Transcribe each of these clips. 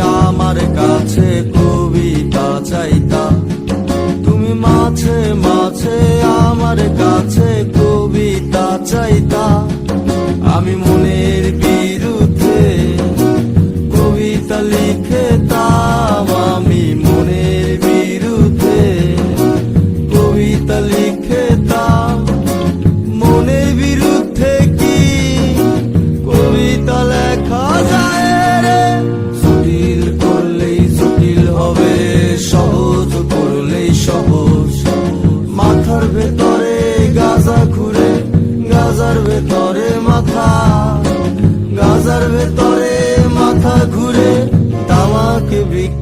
আমার কাছে কবিতা চাইতা। তুমি মাঝে মাঝে আমার কাছে কবিতা চাইতা। আমি মনের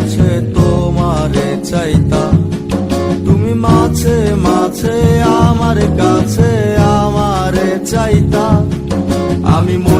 কাছে তোমারে চাইতা। তুমি মাঝে মাঝে আমার কাছে আমারে চাইতা। আমি মনের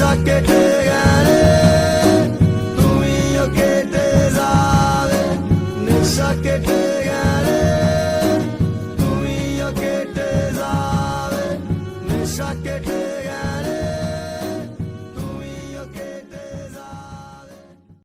saque